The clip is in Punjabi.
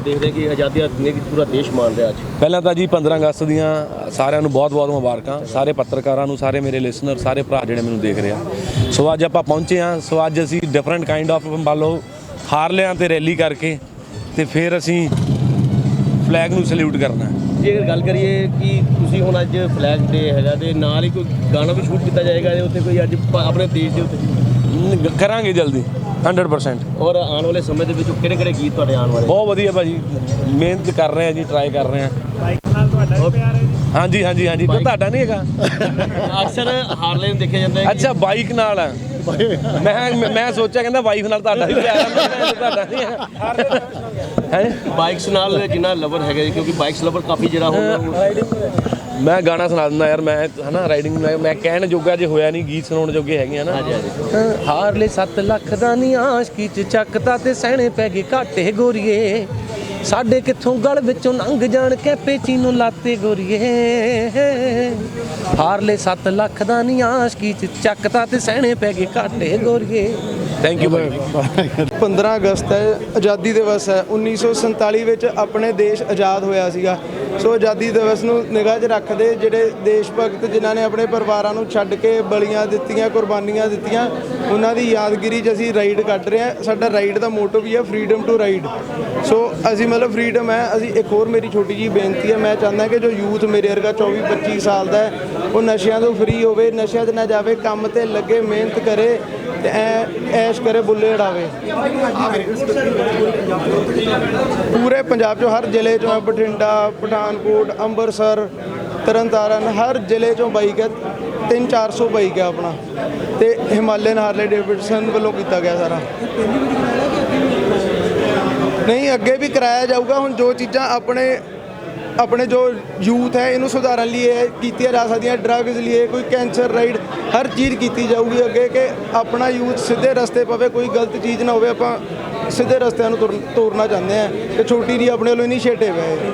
ਦੇਖਦੇ ਹਾਂ ਕਿ ਆਜ਼ਾਦੀ ਦਾ ਦਿਨ ਕਿ ਪੂਰਾ ਦੇਸ਼ ਮਾਣ ਰਿਹਾ ਅੱਜ। ਪਹਿਲਾਂ ਤਾਂ ਜੀ 15 ਅਗਸਤ ਦੀਆਂ ਸਾਰਿਆਂ ਨੂੰ ਬਹੁਤ-ਬਹੁਤ ਮੁਬਾਰਕਾਂ। ਸਾਰੇ ਪੱਤਰਕਾਰਾਂ ਨੂੰ ਸਾਰੇ ਮੇਰੇ ਲਿਸਨਰ ਸਾਰੇ ਭਰਾ ਜਿਹੜੇ ਮੈਨੂੰ ਦੇਖ ਰਹੇ ਆ। ਸੋ ਅੱਜ ਆਪਾਂ ਪਹੁੰਚੇ ਆ ਸੋ ਅੱਜ ਅਸੀਂ ਡਿਫਰੈਂਟ ਕਾਈਂਡ ਆਫ ਮੰਨ ਲਓ ਹਾਰਲਿਆਂ ਤੇ ਰੈਲੀ ਕਰਕੇ ਤੇ ਫਿਰ ਅਸੀਂ ਫਲੈਗ ਨੂੰ ਸਲੂਟ ਕਰਨਾ। ਜੇ ਗੱਲ ਕਰੀਏ ਕਿ ਤੁਸੀਂ ਹੁਣ ਅੱਜ ਫਲੈਗ ਡੇ ਹੈਗਾ ਤੇ ਨਾਲ ਹੀ ਕੋਈ ਗਾਣਾ ਵੀ ਸ਼ੂਟ ਕੀਤਾ ਜਾਏਗਾ ਇਹਦੇ ਉੱਤੇ ਕੋਈ ਅੱਜ ਆਪਣੇ ਦੇਸ਼ ਦੇ ਉੱਤੇ ਕਰਾਂਗੇ ਜਲਦੀ। 100% ਔਰ ਆਉਣ ਵਾਲੇ ਸਮੇਂ ਦੇ ਵਿੱਚ ਕਿਹੜੇ ਕਿਹੜੇ ਗੀਤ ਤੁਹਾਡੇ ਆਉਣ ਵਾਲੇ? ਬਹੁਤ ਵਧੀਆ ਭਾਜੀ। ਮਿਹਨਤ ਕਰ ਰਹੇ ਆ ਜੀ ਟਰਾਈ ਕਰ ਰਹੇ ਆ। ਹਾਂਜੀ ਹਾਂਜੀ ਹਾਂਜੀ। ਤੁਹਾਡਾ ਨਹੀਂ ਹੈਗਾ? ਅਕਸਰ ਹਾਰਲੇ ਨੂੰ ਦੇਖਿਆ ਜਾਂਦਾ ਹੈ ਅੱਛਾ ਬਾਈਕ ਨਾਲ ਆ। ਮੈਂ ਮੈਂ- ਮੈਂ ਸੋਚਿਆ ਕਹਿੰਦਾ ਵਾਈਫ ਨਾਲ ਤੁਹਾਡਾ ਵੀ ਪਿਆਰ ਤੁਹਾਡਾ ਨਹੀਂ ਹੈ ਹੈ? ਬਾਈਕਸ ਨਾਲ ਜਿੰਨਾ ਲਵਰ ਹੈਗਾ ਜੀ, ਕਿਉਂਕਿ ਬਾਈਕਸ ਲਵਰ ਕਾਫੀ ਜਿਹੜਾ ਹੁੰਦਾ ਮੈਂ ਗਾਣਾ ਸੁਣਾ ਦਿੰਦਾ ਯਾਰ ਮੈਂ ਹਨਾ ਰਾਈਡਿੰਗ ਮੈਂ ਕਹਿਣ ਜੋਗਾ ਜੇ ਹੋਇਆ ਨਹੀਂ ਗੀਤ ਸੁਣਾਉਣ ਜੋਗੇ ਹੈਗੇ ਆ ਨਾ। ਹਾਂਜੀ ਹਾਂਜੀ। ਹਾਰਲੇ 7 ਲੱਖ ਦਾ ਨੀ ਆਸ਼ਕੀ ਚ ਚੱਕਤਾ ਤੇ ਸਹਿਣੇ ਪੈ ਗਏ ਘਾਟੇ ਗੋਰੀਏ। ਸਾਡੇ ਕਿੱਥੋਂ ਗਲ ਵਿੱਚੋਂ ਲੰਘ ਜਾਣ ਕੇ ਪੇਚੀ ਨੂੰ ਲਾਤੇ ਗੋਰੀਏ। ਹਾਰਲੇ 7 ਲੱਖ ਦਾ ਨੀ ਆਸ਼ਕੀ ਚ ਚੱਕਤਾ ਤੇ ਸਹਿਣੇ ਪੈ ਗਏ ਘਾਟੇ ਗੋਰੀਏ। ਥੈਂਕ ਯੂ ਭਾਈ 15 ਅਗਸਤ ਹੈ, ਆਜ਼ਾਦੀ ਦਿਵਸ ਹੈ। 1947 ਵਿੱਚ ਆਪਣੇ ਦੇਸ਼ ਆਜ਼ਾਦ ਹੋਇਆ ਸੀਗਾ। ਸੋ ਆਜ਼ਾਦੀ ਦਿਵਸ ਨੂੰ ਨਿਗਾਹ 'ਚ ਰੱਖਦੇ ਜਿਹੜੇ ਦੇਸ਼ ਭਗਤ ਜਿਨ੍ਹਾਂ ਨੇ ਆਪਣੇ ਪਰਿਵਾਰਾਂ ਨੂੰ ਛੱਡ ਕੇ ਬਲੀਆਂ ਦਿੱਤੀਆਂ, ਕੁਰਬਾਨੀਆਂ ਦਿੱਤੀਆਂ, ਉਹਨਾਂ ਦੀ ਯਾਦਗਿਰੀ 'ਚ ਅਸੀਂ ਰਾਈਡ ਕੱਢ ਰਹੇ ਹਾਂ। ਸਾਡਾ ਰਾਈਡ ਦਾ ਮੋਟੋ ਵੀ ਹੈ ਫਰੀडम ਟੂ ਰਾਈਡ ਸੋ ਅਸੀਂ ਮਤਲਬ ਫਰੀडम ਹੈ, ਅਸੀਂ ਇੱਕ ਹੋਰ ਮੇਰੀ ਛੋਟੀ ਜੀ ਬੇਨਤੀ ਹੈ। ਮੈਂ ਚਾਹੁੰਦਾ ਕਿ ਜੋ ਯੂਥ ਮੇਰੇ ਵਰਗਾ 24 25 ਸਾਲ ਦਾ ਹੈ ਉਹ ਨਸ਼ਿਆਂ ਤੋਂ ਫਰੀ ਹੋਵੇ, ਨਸ਼ਿਆਂ 'ਤੇ ਨਾ ਜਾਵੇ, ਕੰਮ ਤੇ ਲੱਗੇ, ਮਿਹਨਤ ਕਰੇ ਤੇ ਐ, ਐਸ਼ ਕਰੇ, ਬੁੱਲੇ ਉਡਾਵੇ ਪੂਰੇ ਪੰਜਾਬ 'ਚੋਂ ਹਰ ਜ਼ਿਲ੍ਹੇ 'ਚੋਂ ਬਠਿੰਡਾ, ਪਠਾਨਕੋਟ, ਅੰਮ੍ਰਿਤਸਰ, ਤਰਨਤਾਰਨ, ਹਰ ਜ਼ਿਲ੍ਹੇ 'ਚੋਂ ਬਾਈਕ ਹੈ 3-400 ਬਾਈਕ ਹੈ ਆਪਣਾ। ਤੇ ਹਿਮਾਲਯਨ ਹਾਰਲੇ ਡੇਵਿਡਸਨ ਵੱਲੋਂ ਕੀਤਾ ਗਿਆ ਸਾਰਾ। ਨਹੀਂ, ਅੱਗੇ ਵੀ ਕਰਾਇਆ ਜਾਊਗਾ, ਹੁਣ ਜੋ ਚੀਜ਼ਾਂ ਆਪਣੇ ਆਪਣੇ ਜੋ ਯੂਥ ਹੈ, ਇਹਨੂੰ ਸੁਧਾਰਨ ਲਈ ਇਹ ਕੀਤੀਆਂ ਜਾ ਸਕਦੀਆਂ। ਡਰੱਗਸ ਲਈ ਕੋਈ ਕੈਂਸਰ ਰਾਈਡ ਹਰ ਚੀਜ਼ ਕੀਤੀ ਜਾਊਗੀ ਅੱਗੇ ਕਿ ਆਪਣਾ ਯੂਥ ਸਿੱਧੇ ਰਸਤੇ ਪਵੇ, ਕੋਈ ਗਲਤ ਚੀਜ਼ ਨਾ ਹੋਵੇ। ਆਪਾਂ ਸਿੱਧੇ ਰਸਤਿਆਂ ਨੂੰ ਤੁਰ- ਤੋਰਨਾ ਚਾਹੁੰਦੇ ਆ ਤੇ ਛੋਟੀ ਜੀ ਆਪਣੇ ਵੱਲੋਂ ਇਨੀਸ਼ੀਏਟਿਵ ਹੈ